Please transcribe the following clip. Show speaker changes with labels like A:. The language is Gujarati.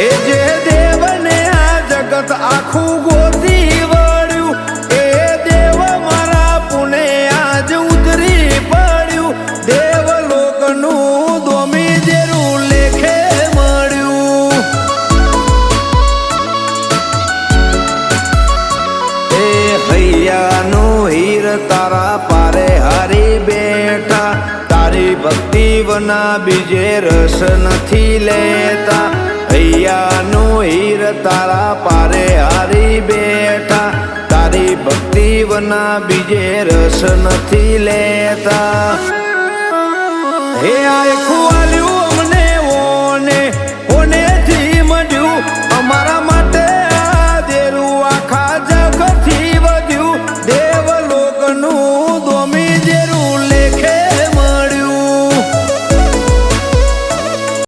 A: હે જે દેવને આ જગત આખું ગોતી વળ્યું, એ દેવ મારા પુણે આજ ઉતરી પડ્યું. દેવ લોકનું દોમી જેરું લેખે મળ્યું. એ હૈયાનો હીર તારા પારે હારી બેઠા. તારી ભક્તિ વના બીજે રસ નથી લેતા. હૈયાનું હીર તારા પારે હારી બેઠા. તારી ભક્તિ વના બીજે રસ નથી લેતા. હે આય ખુવાલ્યું અમને ઓને ઓને થી મજ્યું અમારા માટે આ દેરું આખા જગથી વધ્યું. દેવ લોકનું દોમી જેરું